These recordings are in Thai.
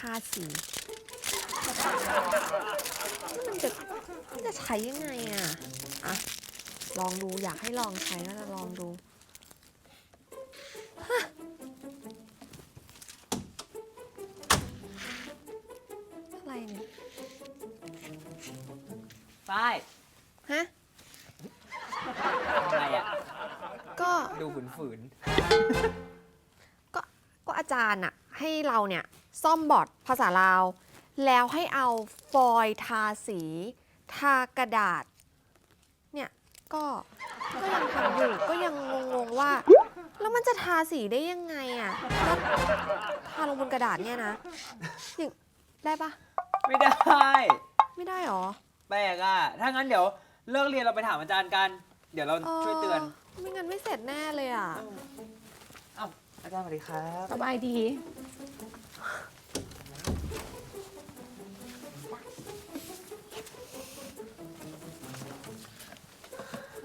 ทาสีมันจะมันจะใช้ยังไงอะอะ ลองดูอยากให้ลองใช้ก็จะลองดูฮะอะไรเนี่ยฝ้ายฮะทำไมอะ ก็ดูฝืนฝืนก็ก็อาจารย์อะให้เราเนี่ย ซ่อมบอร์ดภาษาลาว แล้วให้เอาฟอยล์ทาสี ทากระดาษ เนี่ยก็ก็ยังทำอยู่ก็ยังงงๆว่า แล้วมันจะทาสีได้ยังไงอะแล้วทาลงบนกระดาษเนี่ยนะอย่างได้ปะๆไม่ได้ ไม่ได้หรอแปลกอะ ถ้างั้นเดี๋ยวเลิกเรียนเราไปถามอาจารย์กัน เดี๋ยวเราช่วยเตือน ไม่งั้นไม่เสร็จแน่เลยอะเอ้าอาจารย์สวัสดีครับสบายดี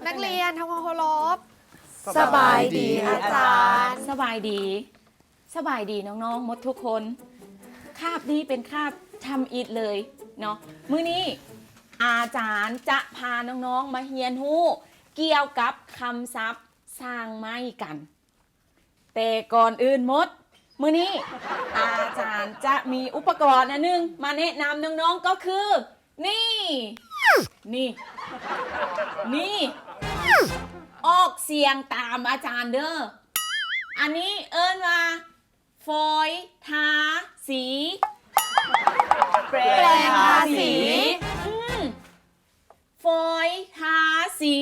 นักเรียนทำความเคารพ สบายดีอาจารย์ สบายดี สบายดีน้องๆหมดทุกคน คาบนี้เป็นคาบทำอิดเลยเนาะมื้อนี้อาจารย์จะพาน้องๆมาเฮียนฮู้เกี่ยวกับคำศัพท์สร้างไม้กัน แต่ก่อนอื่นหมด มื้อนี้ อาจารย์จะมีอุปกรณ์อันหนึง มาแนะนำน้องๆก็คือ นี่ นี่ นี่ ออกเสียงตามอาจารย์เด้อ อันนี้เอิ้นว่าฟอยทาสี แปลงทาสี อืมฟอยทาสี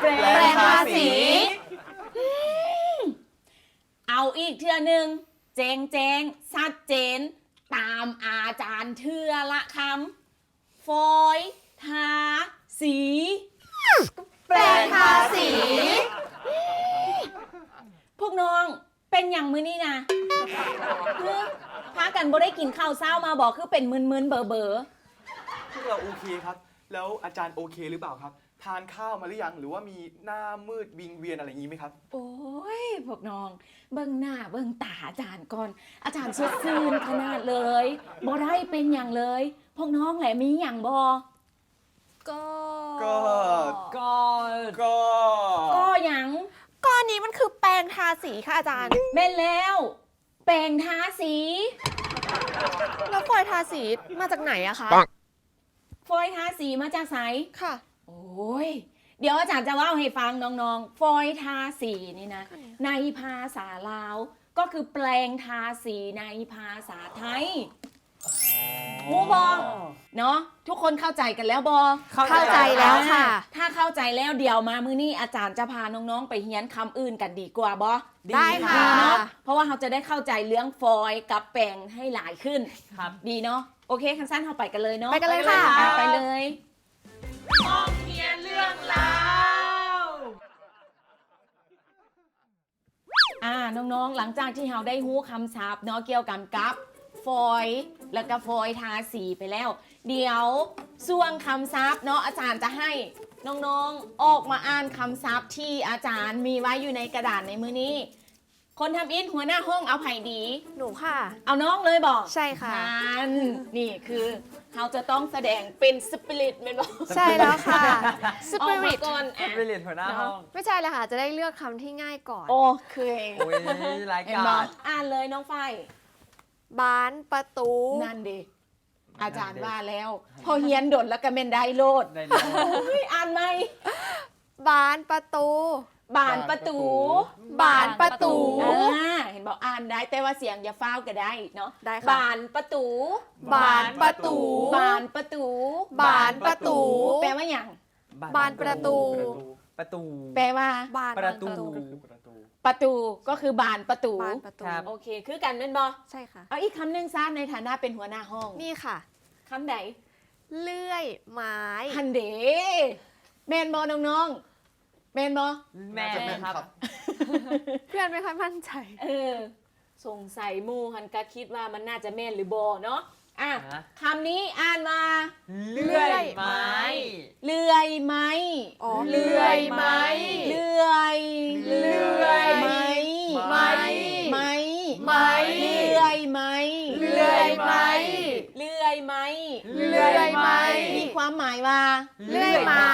แปล แปลงทาสี เอาอีกเทื่อหนึ่ง แจงแจงชัดเจน ตามอาจารย์เทือละคำฟอยทาสี แปลงทาสี พวกน้องเป็นอย่างมือนี่นะคือพากันบ่ได้กินข้าวเช้ามาบอกคือเป็นมึนๆเบอเบอ พวกเราโอเคครับ แล้วอาจารย์โอเคหรือเปล่าครับ ทานข้าวมาหรือยังหรือว่ามีหน้ามืดวิงเวียนอะไรอย่างนี้ไหมครับ โอ้ยพวกน้อง เบิ่งหน้าเบิ่งตาอาจารย์ก่อน อาจารย์สดชื่นขนาดเลยบ่ได้เป็นอย่างเลย พวกน้องแหละมีอย่างบ่ก็ก็ ก็ก็ก็หยังก้อนนี้มันคือแปรงทาสีค่ะอาจารย์ แม่นแล้ว แปรงทาสี แล้วฟอยล์ทาสีมาจากไหนอะคะ ฟอยทาสีมาจากไสค่ะ โอ้ย เดี๋ยวอาจารย์จะเล่าให้ฟังน้องๆ ฟอยทาสีนี่นะในภาษาลาว ก็คือแปลงทาสีในภาษาไทย หมูบอเนาะทุกคนเข้าใจกันแล้วบอเข้าใจแล้วค่ะ ถ้าเข้าใจแล้วเดี๋ยวมามื้อนี้อาจารย์จะพาน้องๆไปเฮียนคำอื่นกันดีกว่าบอได้ค่ะดีเนาะเพราะว่าเราจะได้เข้าใจเรื่องฟอยกับแปลงให้หลายขึ้นครับดีเนาะโอเคคันสั้นเราไปกันเลยเนาะไปกันเลยค่ะอ่ไปเลยห้องเรียนเรื่องราวอ่าน้องๆหลังจากที่เราได้ฮู้คำศัพท์เนาะเกี่ยวกับกับ ฟอยล์แล้วก็ฟอยล์ทาสีไปแล้ว เดี๋ยวส่วงคำศัพท์เนาะอาจารย์จะให้น้องๆออกมาอ่านคำศัพท์ที่อาจารย์มีไว้อยู่ในกระดาษในมือนี้ คนทำอินหัวหน้าห้องเอาไผ่ดี หนูค่ะ เอาน้องเลยบอกใช่ค่ะ นั่นนี่คือเราจะต้องแสดงเป็นสปิริตเป็นบอกใช่แล้วค่ะสออปิกมาริตก่อนอะไปเรียนหัวหน้าห้องไม่ใช่เลยค่ะ จะได้เลือกคำที่ง่ายก่อน โอเคโอ้ยรายเห็นกาบอรกอ่านเลยน้องไฟ บ้านประตู นั่นดิอาจารย์ว่าแล้ว พอเฮียนดดแล้วก็เมนได้โลดได้เลยโอ้ยอ่านไหมบ้านประตู บานประตูบานประตู อ่าเห็นบอกอ่านได้แต่ว่าเสียงอย่าฟ้าวก็ได้เนาะได้ค่ะ บานประตู บานประตู บานประตู บานประตู แปลว่าอย่าง บานประตู ประตู แปลว่า บานประตูก็คือประตู ประตูก็คือบานประตู บานประตูครับ โอเค คือกันเป็นบอใช่ค่ะ เอาอีกคำหนึ่งซะในฐานะเป็นหัวหน้าห้องนี่ค่ะ คำใดเลื่อยไม้ฮันเดแมนบอน้องๆแมนบอ แม่น่าจะแม่นครับครับ เพื่อนไม่ค่อยมั่นใจ เออสงสัยหมูฮันก็คิดว่ามันน่าจะแม่นหรือบอเนาะ อะฮะคำนี้อ่านมา เลื่อยไม้ เลื่อยไหมอ๋อเลื่อยไหมเลื่อยเลื่อยไหมไหมไหมไหมเลื่อยไหมเลื่อยไหม เลื่อยไหมเลื่อยไหมมีความหมายว่า เลื่อยไม้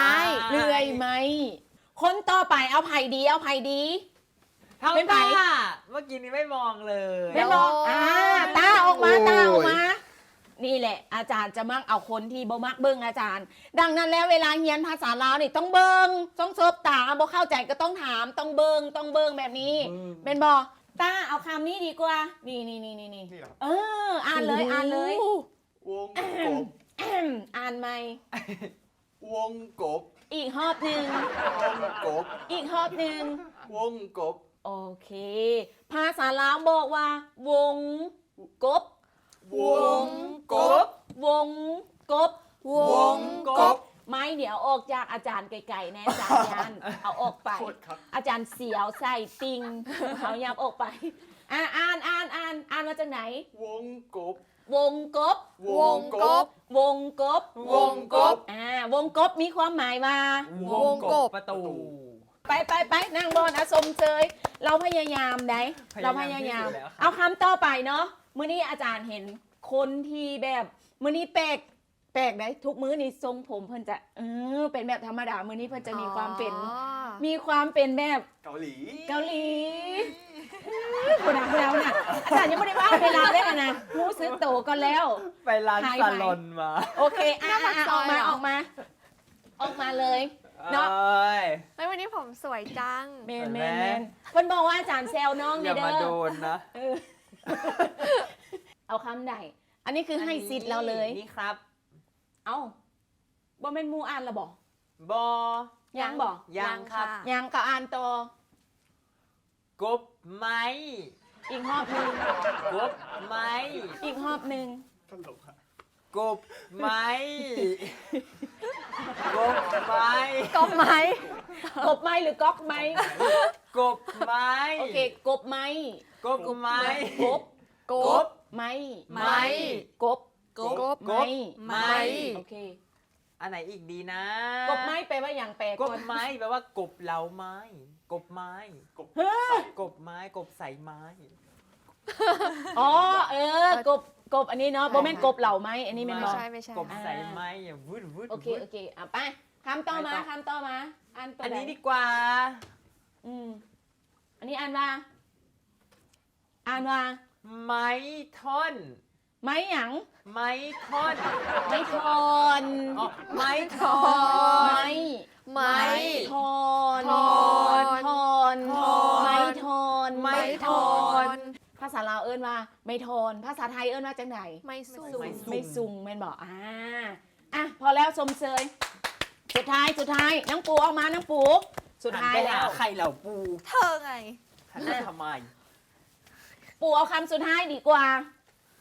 เลื่อยไหม คนต่อไปเอาไผ่ดีเอาไผ่ดี เท่าเป็นไงตาเมื่อกี้นี้ไม่มองเลย ไม่บอกอ่าตาออกมาตาออกมา นี่แหละ อาจารย์จะมักเอาคนที่บ่มักเบิ้งอาจารย์ ดังนั้นแล้วเวลาเรียนภาษาลาวนี่ต้องเบิ้งต้องซบตาบ่เข้าใจก็ต้องถามต้องเบิ้งต้องเบิ้งแบบนี้เป็นบอตาเอาคำนี้ดีกว่า นี่นี่นี่นี่นี่นี่เหรอเออ อ่านเลยอ่านเลย วงกบอ่านไหมวงกบอีกรอบหนึ่งวงกบอีกรอบหนึ่งวงกบโอเค ภาษาลาวบอกว่า วงกบ วงกบ วงกบ วงกบ ไม้เดี๋ยวออกจากอาจารย์ไกลๆแน่อาจารย์ยันเอาออกไป โทษครับ อาจารย์เสียวใส่ติงเอายับออกไปอ่าอ่านอ่านอ่านอ่านมาจากไหน วงกบ วงกบ วงกบ วงกบวงกบ อ่าวงกบมีความหมายว่า วงกบประตู ไปไปไปนั่งบนอาสมเจยเราพยายามได้เราพยายามที่สุดแล้วครับ เอาคำต่อไปเนาะ มื้อนี้อาจารย์เห็นคนที่แบบมื้อนี้แปลกแปลกได้ทุกมื้อนี่ทรงผมเพิ่นจะเออเป็นแบบธรรมดามื้อนี้เพิ่นจะมีความเป็น อ๋อมีความเป็นแบบเกาหลีเกาหลีคุณอาคุณอาคุณอาอาจารย์ยังไม่ได้ว่าเวลาได้นะรู้สึกโตก่อนแล้ว ไปร้านหายซาไปลอนมาโอเคอะอะอะออกมาออกมา ออกมาเลย เนาะเอ้ย ไม่วันนี้ผมสวยจัง เมนเห็นเมไหมนเมนเพิ่นบอกว่าอาจารย์แซวน้องอเนี่ย่ายเด้มาโดอนนะ เออ เอาคำใดอันนี้คือให้สิทธิ์เราเลย นี่ครับ เอ้าบ่แม่นหมูอ่านละบอกบอยังบอกยังครับค่ะยังก็อ่านต่อกบไม้อีกรอบหนึงกบไม้อีกรอบหนึงตลกอะกบไม้กบไม้กบไหม กบไม้หรือก๊อกไม้กบไม้โอเค กบไม้กบไม้กบกกบบไม้ไม้กบกบไม้ไม้โอเค อันไหนอีกดีนะ กบไม้แปลว่าอย่างแปลกก่บอนไม้แปลว่ากบเหลาไม้ กบไม้กบกบไม้กบใส่ไม้อ๋อเออกบกบอันนี้เนาะบ่แม่นกบเหล่าไม้อันนี้แม่นไม่บ่ใช่ไม่ใช่กบใส่ไม้อย่าวุ้นวุ้นโอเคโอเคอะไป คำต่อมาคำต่อมาอ่านตัวอันไหนนี้ดีกว่า อืม อันนี้อ่านว่า อ่านว่า ไม้ท่อน ไม้หยัง ไม้ท่อน ไม้ทอนอ๋อไม้ทอไม้นไม้ทอนทอนทอนทอนไม้ทอนไม้ทอนภาษาลาวเอิ้นว่าไม้ทอนภาษาไทยเอิ้นว่าจังไหนไม่สู้ไม่สู้ไม่ซุงแม่นบอกอ่าอะพอแล้วสมเสย สุดท้ายสุดท้ายน้องปูออกมาน้องปู สุดท้ายหันไปแล้หาวใครเหล่าปูเธอไงหันไปทำไม ปูเอาคำสุดท้ายดีกว่า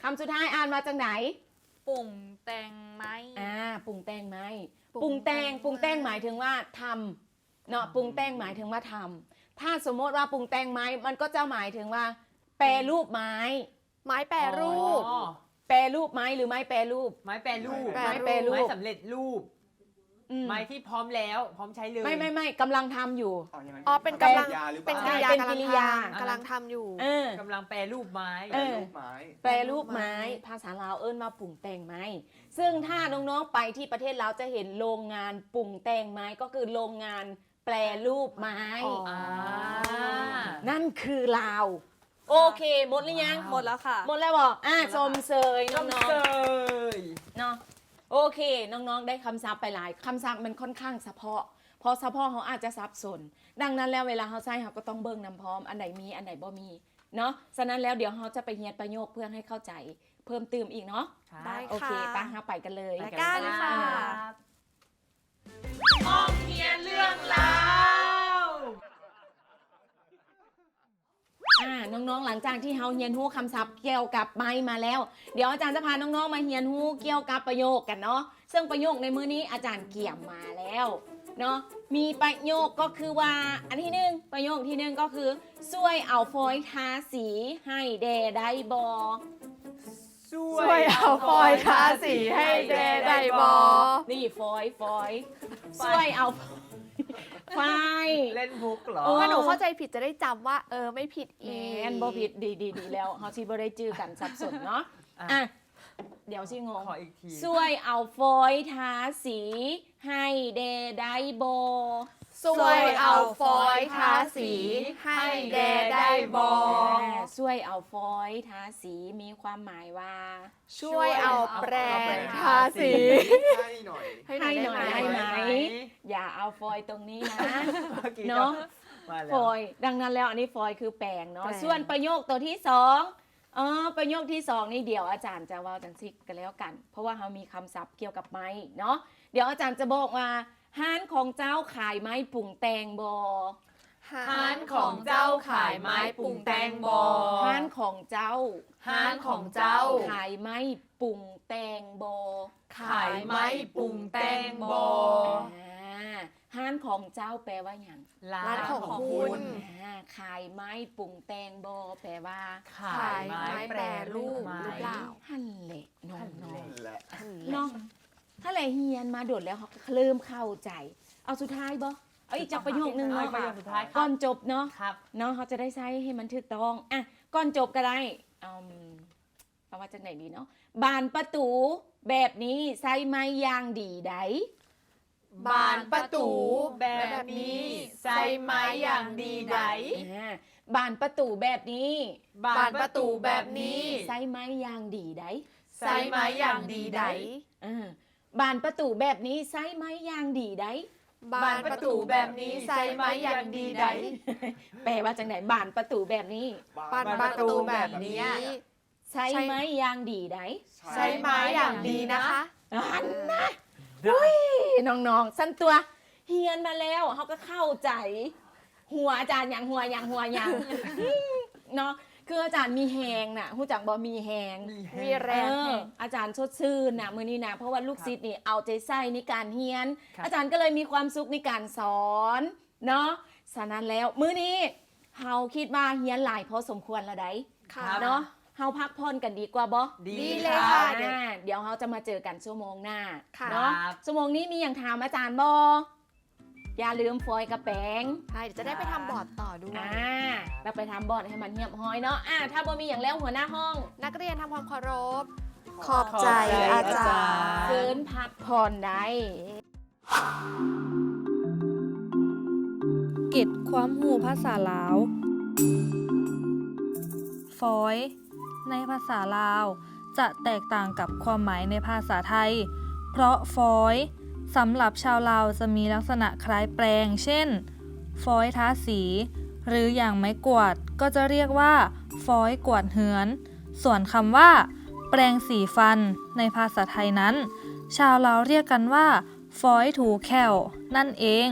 คำสุดท้ายอ่านมาจากไหน ปุ่งแตงไม้อ่าปรุงแต่งไหมปรุงปรุงแต่งแต่งปรุงแต่งหมายถึงว่าทำเนาะปรุงแต่งหมายถึงว่าทำถ้าสมมติว่าปรุงแต่งไม้มันก็จะหมายถึงว่า แปรรูปไม้ ไม้แปรรูป อ๋อแปรรูปไม้หรือไม้แปรรูป ไม้แปรรูปแปรไม้แปรรูป ไม้สำเร็จรูป อืมไม้ที่พร้อมแล้วพร้อมใช้เลย ไม่ไม่ไม่กำลังทำอยู่ อ๋ออย่างนั้นอ๋อเป็นกำลัง ยาหรือเปเป็นล่ากิริยาเป็นกำลักิงริยา ทำกำลังทำอยู่ เออ กำลังแปรรูปไม้ เออรูปไม้ แปรรูปไม้ ภาษาลาวเอิ้นมาปรุงแต่งไม้ ซึ่งถ้าน้องๆไปที่ประเทศลาวจะเห็นโรงงานปรุงแต่งไม้ก็คือโรงงานแปรรูปไม้ อ๋ออ่านั่นคือลาว โอเค หมดหรือยังหมดแล้วค่ะ หมดแล้วบอกอะชมเสยน้ต้อองงเซยๆเนาะ โอเค น้องๆ ได้คำศัพท์ไปหลายคำศัพท์มันค่อนข้างเฉพาะ พออสะพอเขาอาจจะสับสน ดังนั้นแล้วเวลาเขาใส่เขาก็ต้องเบิ่งนำพร้อม อันไหนมีอันไหนบ่มี เนาะฉะนั้นแล้วเดี๋ยวเขาจะไปเรียนประโยคเพื่อให้เข้าใจ เพิ่มเติมอีกเนาะได้โอเคค่ะไปเราไปกันเลย ไปกันค่ะ ห้องเรียนเรื่องราว อ่าน้องๆ หลังจากที่เฮาเรียนรู้คำศัพท์เกี่ยวกับไม้มาแล้ว เดี๋ยวอาจารย์จะพาน้องๆ มาเรียนรู้เกี่ยวกับประโยคกันเนาะซึ่งประโยคในมื้อนี้อาจารย์เกี่ยมมาแล้วเนาะมีประโยคก็คือว่า อันที่หนึ่งประโยคที่หนึ่งก็คือช่วยเอาฟอยล์ทาสีให้แดได้บอช่วยเอาฟอยล์ทาสีให้แดได้บอนี่ฟอยล์ฟอยล์ช่วยเอา ไฟล์เล่นมุกเหรอโอ้ถ้าหนูเข้าใจผิดจะได้จำว่า เออไม่ผิดแมอีกนบ่ผิดดีดีดีแล้วเฮาสิบ่ได้จื้อกันสับสนเนาะอะอะเดี๋ยวสิงงขออีกทีช่วยเอาฟอยล์ทาสี ให้เดได้บอ ช่วยเอาฟอยล์ทาสี ให้แดได้บอช่วยเอาฟอยล์ทาสีมีความหมายว่า ช่วยเอาแปรงทาสี ให้หน่อย ให้หน่อยได้ไหม อย่าเอาฟอยล์ตรงนี้นะเนาะมาแล้วฟอยล์ดังนั้นแล้วอันนี้ฟอยล์คือแปลงเนาะแปลงส่วนประโยคตัวที่สองเออประโยคที่สองนี่เดี๋ยวอาจารย์จะเว่าจังซิกกันแล้วกัน เพราะว่าเขามีคำศัพท์เกี่ยวกับไม้เนาะเดี๋ยวอาจารย์จะบอกว่า ห้านของเจ้าขายไม้ปรุงแต่งบอร้านของเจ้าขายไม้ปรุงแตงบอห้านของเจ้าร้านของเจ้า ขายไม้ปรุงแต่งบอขายไม้ปรุงแตงบออ่าห้านของเจ้าแปลว่าอย่างร้าร้านนของของคุคุณณอ่าขายไม้ปรุงแต่งบอแปลว่า ขายขายไม้ไม้แปแปรรรูรูปปไม้หรือเปล่าหั่นแหละน้องนั่นแหละๆน้อง ถ้าแหละเฮียนมาโดดแล้วเขาก็เริ่มเข้าใจ เอาสุดท้ายบ่เอาอีกจากประโยคนึงเอาเนาะอีกประโยคสุดท้ายครับก่อนจบเนาะครับเนาะเขาจะได้ใช้ให้มันถูกต้องอะก่อนจบก็ได้อืมเอาว่าจากไหนดีเนาะบานประตูแบบนี้ใช้ไม้ยางดีไดบานประตูแบบนี้ใส่ไม้อย่างดีไดอ่าบานประตูแบบนี้ บานประตูแบบนี้ใช้ไม้ยางดีไดใส่ไม้อย่างดีไดอ่า บานประตูแบบนี้ใช้ไม้ยางดีไดบานประตูแบบนี้ใส่ไม้อย่างดีไดแปลว่าจังไหนบานประตูแบบนี้บานประตูแบบนี้ใช้ไม้ยางดีไดใช้ไม้อย่างดีนะคะอันนะอุ้ยน้องๆสั้นตัวเฮียนมาแล้วเขาก็เข้าใจ หัวอาจารย์อย่างหัวอย่างหัวอย่างเนาะ คืออาจารย์มีแหงน่ะหูจักบอมีแหงมีแรเองออาจารย์ชดชื่นนะมือนี้นะเพราะว่าลูกศิษย์นี่เอาใจใส่ในการเฮียน ครับ อาจารย์ก็เลยมีความสุขในการสอนเนาะฉะนั้นแล้วมื้อนี้เฮาคิดว่าเฮียนหลายพอสมควรและไดค่ะรับเนาะเฮาพักผ่อนกันดีกว่าบ่ ดีดีคเลยรับค่ะอ่าเดี๋ยวเราจะมาเจอกันชั่วโมงหน้าค่ะ เนาะครับชั่วโมงนี้มีอย่างถามอาจารย์บอ อย่าลืมฟอยล์กระแปง ใช่เดี๋ยวจะได้ไปทำบอร์ดต่อด้วย อ่าเราไปทำบอร์ดให้มันเหียบห้อยเนาะอ่าถ้าบ่มีอย่างแล้วหัวหน้าห้องนักเรียนทำความเคารพขขออบบใจใจอาอาจาจารรย์ย์ เกินพักผ่อนได้เก็ดความหูภาษาลาว ฟอย ในภาษาลาว จะแตกต่างกับความหมายในภาษาไทย เพราะฟอย สำหรับชาวลาวจะมีลักษณะคล้ายแปลง เช่น ฟอยท้าสี หรืออย่างไม้กวาดก็จะเรียกว่า ฟอยกวาดเหือน ส่วนคำว่า แปลงสีฟัน ในภาษาไทยนั้น ชาวลาวเรียกกันว่า ฟอยถูแควนั่นเอง